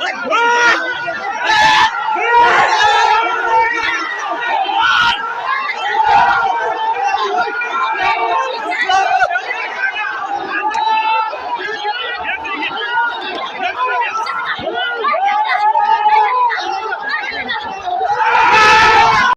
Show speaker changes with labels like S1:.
S1: Let's go!